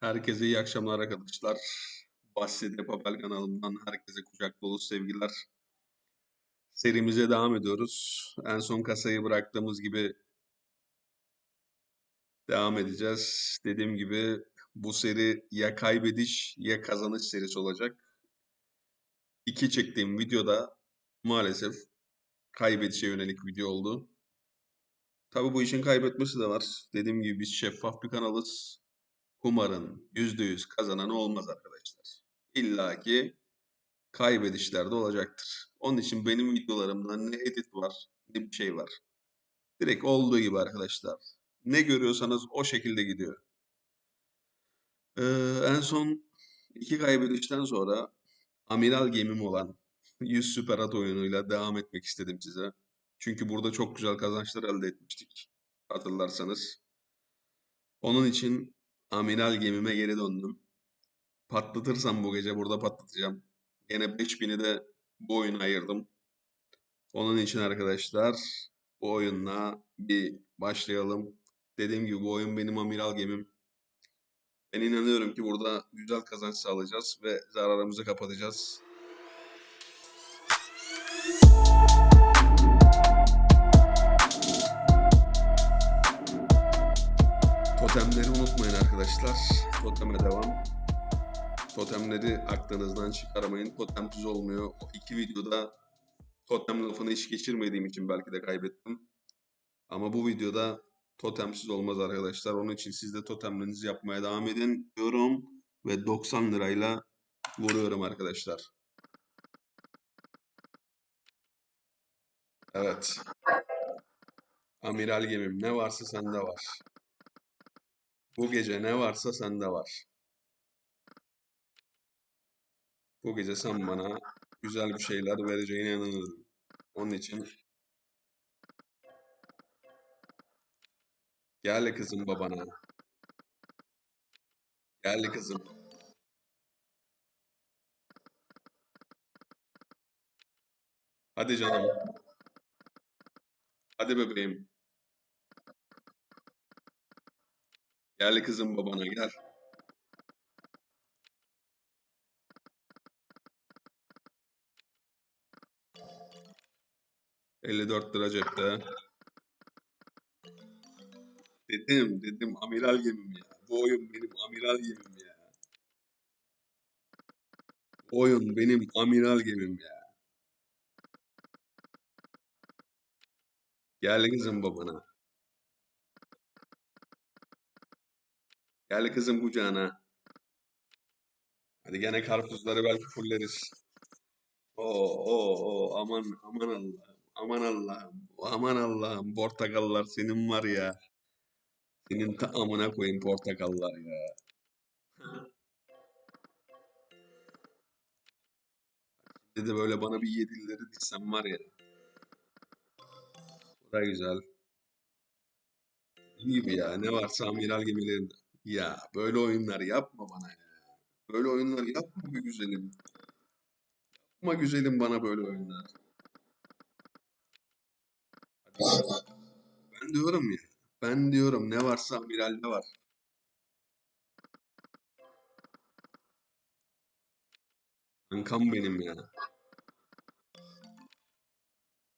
Herkese iyi akşamlar arkadaşlar. Bahsede Papel kanalımdan herkese kucak dolu sevgiler. Serimize devam ediyoruz. En son kasayı bıraktığımız gibi devam edeceğiz. Dediğim gibi bu seri ya kaybediş ya kazanış serisi olacak. İki çektiğim videoda maalesef kaybedişe yönelik video oldu. Tabii bu işin kaybetmesi de var. Dediğim gibi biz şeffaf bir kanalız. Kumarın %100 kazananı olmaz arkadaşlar. İlla ki kaybedişler de olacaktır. Onun için benim videolarımda ne edit var ne bir şey var. Direkt olduğu gibi arkadaşlar. Ne görüyorsanız o şekilde gidiyor. Ee, en son iki kaybedişten sonra amiral gemim olan 100 Süper At oyunuyla devam etmek istedim size. Çünkü burada çok güzel kazançlar elde etmiştik. Hatırlarsanız. Onun için amiral gemime geri döndüm. Patlatırsam bu gece burada patlatacağım. Yine 5000'i de bu oyuna ayırdım. Onun için arkadaşlar bu oyunla bir başlayalım. Dediğim gibi bu oyun benim amiral gemim. Ben inanıyorum ki burada güzel kazanç sağlayacağız ve zararımızı kapatacağız. Totemleri unutmayın arkadaşlar. Toteme devam. Totemleri aklınızdan çıkarmayın. Totemsiz olmuyor. O iki videoda totem lafını hiç geçirmediğim için belki de kaybettim. Ama bu videoda totemsiz olmaz arkadaşlar. Onun için siz de totemlerinizi yapmaya devam edin diyorum. Ve 90 lirayla vuruyorum arkadaşlar. Evet. Amiral gemim ne varsa sende var. Bu gece ne varsa sende var. Bu gece sen bana güzel bir şeyler vereceğine inanıyorum. Onun için gel kızım babana. Gel kızım. Hadi canım. Hadi bebeğim. Gel kızım babana gel. ...54 lira cepte. Dedim, dedim amiral gemim ya. Bu oyun benim amiral gemim ya. Bu oyun benim amiral gemim ya. Gel kızım babana. Gel kızım kucağına. Hadi gene karpuzları belki fulleriz. Oo, oo, oo, aman aman Allah'ım. Aman Allah'ım. Aman Allah'ım. Portakallar senin var ya. Senin ta amına koyayım portakallar ya. Şimdi de böyle bana bir yedileri dizsem var ya. Bu da güzel. Dediğim gibi ya ne varsa amiral gemilerinde. Ya böyle oyunlar yapma bana ya. Böyle oyunlar yapma be güzelim. Yapma güzelim bana böyle oyunlar. Hadi. Ben diyorum ya. Ben diyorum ne varsa amiralde var. Kankam benim ya.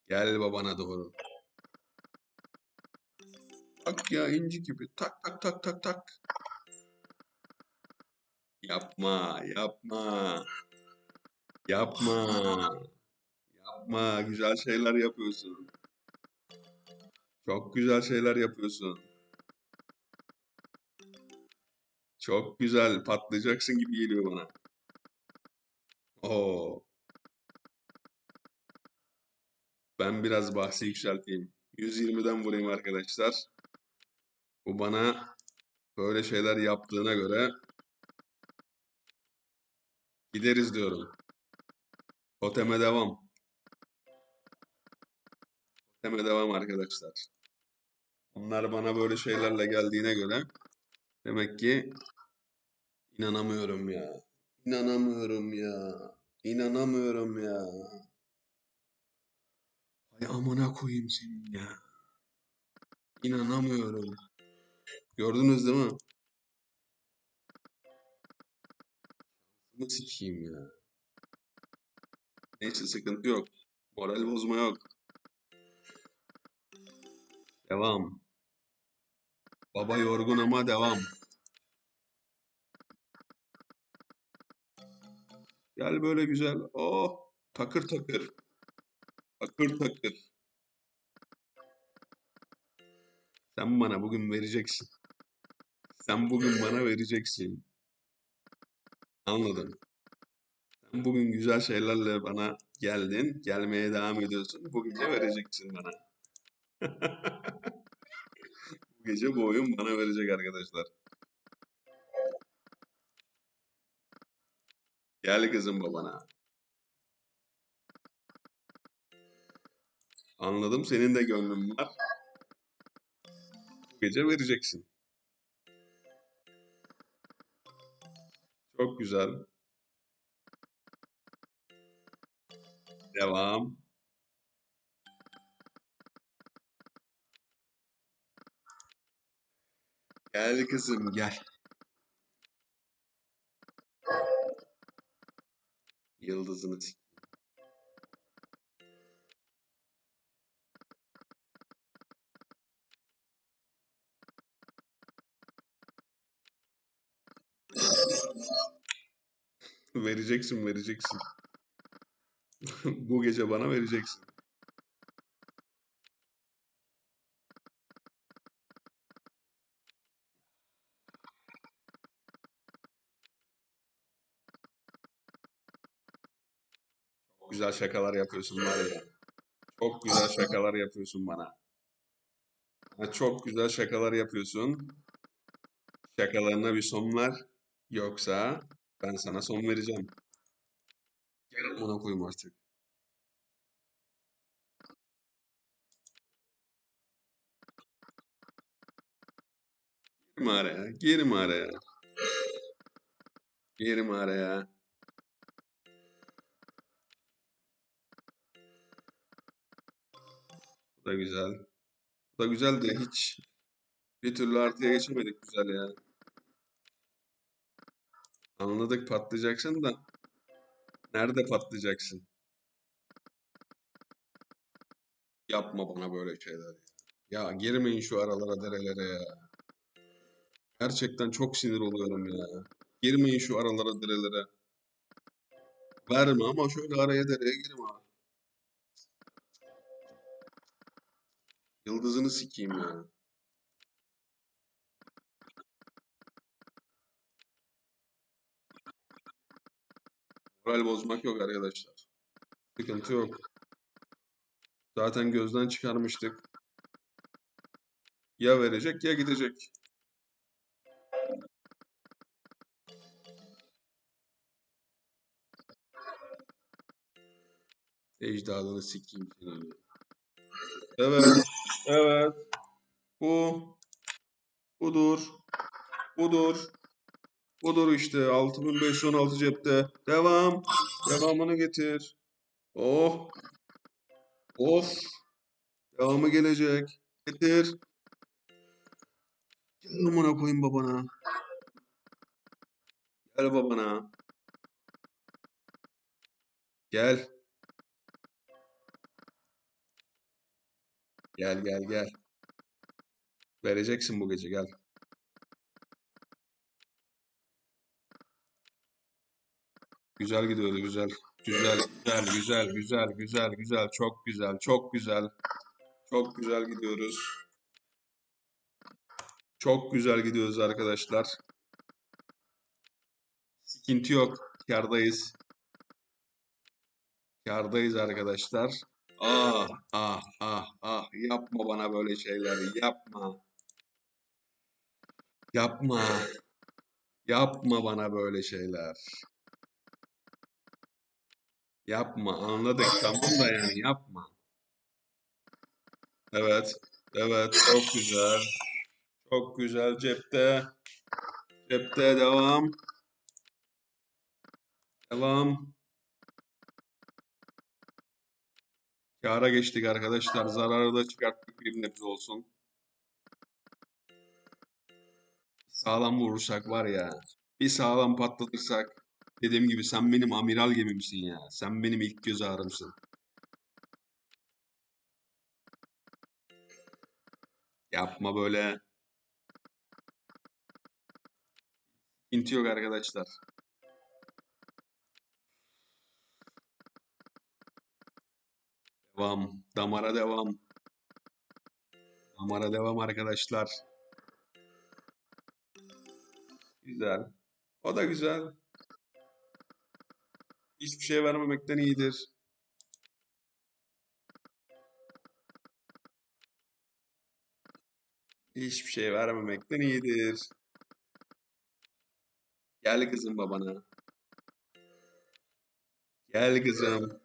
Gel babana doğru. Tak ya inci gibi. Tak tak tak tak tak. Yapma, yapma. Yapma. Yapma. Güzel şeyler yapıyorsun. Çok güzel şeyler yapıyorsun. Çok güzel. Patlayacaksın gibi geliyor bana. Oo. Ben biraz bahsi yükselteyim. 120'den vurayım arkadaşlar. Bu bana böyle şeyler yaptığına göre gideriz diyorum. Toteme devam. Toteme devam arkadaşlar. Onlar bana böyle şeylerle geldiğine göre demek ki inanamıyorum ya. İnanamıyorum ya. İnanamıyorum ya. Ay amına koyayım senin ya. İnanamıyorum. Gördünüz değil mi? Yıldızını sikeyim ya. Neyse sıkıntı yok. Moral bozma yok. Devam. Baba yorgun ama devam. Gel böyle güzel. Oh, takır takır. Takır takır. Sen bana bugün vereceksin. Sen bugün bana vereceksin. Anladım. Sen bugün güzel şeylerle bana geldin. Gelmeye devam ediyorsun. Bu gece vereceksin bana. Bu gece bu oyun bana verecek arkadaşlar. Gel kızım babana. Anladım. Senin de gönlün var. Bu gece vereceksin. Çok güzel. Devam. Gel kızım gel. Yıldızını sik. Vereceksin, vereceksin. Bu gece bana vereceksin. Çok güzel şakalar yapıyorsun var ya. Çok güzel şakalar yapıyorsun bana. Çok güzel şakalar yapıyorsun. Şakalarına bir son ver. Yoksa ben sana son vereceğim. Amına koyayım artık. Girme araya. Girme araya. Girme araya. Bu da güzel. Bu da güzel de hiç bir türlü artıya geçemedik güzel ya. Anladık patlayacaksın da nerede patlayacaksın? Yapma bana böyle şeyler ya. Ya girmeyin şu aralara derelere ya. Gerçekten çok sinir oluyorum ya. Girmeyin şu aralara derelere. Verme ama şöyle araya dereye girme. Yıldızını sikeyim ya. Moral bozmak yok arkadaşlar. Sıkıntı yok. Zaten gözden çıkarmıştık. Ya verecek ya gidecek. Ecdadını sikeyim. Evet. Evet. Bu. Budur. Budur. Budur işte. 6516 cepte. Devam. Devamını getir. Oh. Of. Devamı gelecek. Getir. Gel amına koyayım babana. Gel babana. Gel. Gel gel gel. Vereceksin bu gece gel. Güzel gidiyordu güzel. Güzel güzel güzel güzel güzel güzel çok güzel çok güzel. Çok güzel gidiyoruz. Çok güzel gidiyoruz arkadaşlar. Sıkıntı yok. Kârdayız. Kârdayız arkadaşlar. Ah ah ah ah yapma bana böyle şeyleri yapma. Yapma. Yapma bana böyle şeyler. Yapma anladık tamam da yani yapma. Evet. Evet çok güzel. Çok güzel cepte. Cepte devam. Devam. Kâra geçtik arkadaşlar. Zararı da çıkarttık bir nebze olsun. Sağlam vurursak var ya. Bir sağlam patlatırsak. Dediğim gibi sen benim amiral gemimsin ya. Sen benim ilk göz ağrımsın. Yapma böyle. Sıkıntı yok arkadaşlar. Devam. Damara devam. Damara devam arkadaşlar. Güzel. O da güzel. Hiçbir şey vermemekten iyidir. Hiçbir şey vermemekten iyidir. Gel kızım babana. Gel kızım.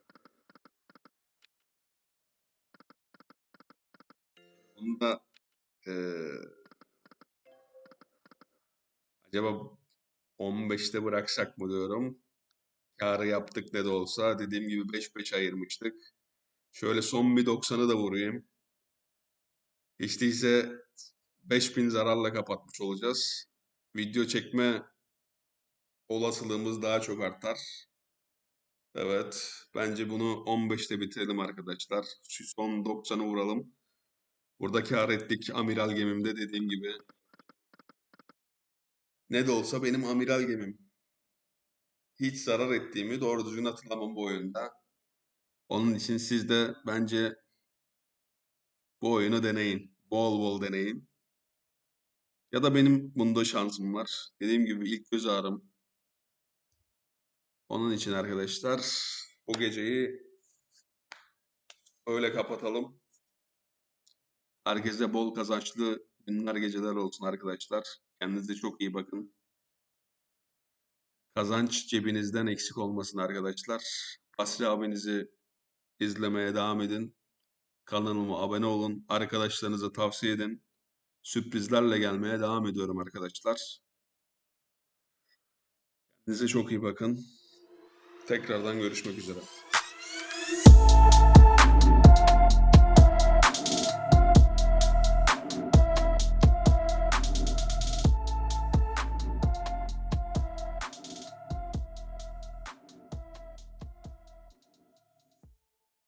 Bunu da eee, acaba 15'te bıraksak mı diyorum. Kârı yaptık ne de olsa. Dediğim gibi 5-5 ayırmıştık. Şöyle son bir 90'ı da vurayım. Hiç değilse 5000 zararla kapatmış olacağız. Video çekme olasılığımız daha çok artar. Evet, bence bunu 15'te bitirelim arkadaşlar. Şu son 90'ı vuralım. Burada kâr ettik amiral gemimde dediğim gibi. Ne de olsa benim amiral gemim. Hiç zarar ettiğimi doğru düzgün hatırlamam bu oyunda. Onun için siz de bence bu oyunu deneyin. Bol bol deneyin. Ya da benim bunda şansım var. Dediğim gibi ilk göz ağrım. Onun için arkadaşlar bu geceyi öyle kapatalım. Herkese bol kazançlı günler geceler olsun arkadaşlar. Kendinize çok iyi bakın. Kazanç cebinizden eksik olmasın arkadaşlar. Basri abinizi izlemeye devam edin. Kanalıma abone olun. Arkadaşlarınıza tavsiye edin. Sürprizlerle gelmeye devam ediyorum arkadaşlar. Kendinize çok iyi bakın. Tekrardan görüşmek üzere.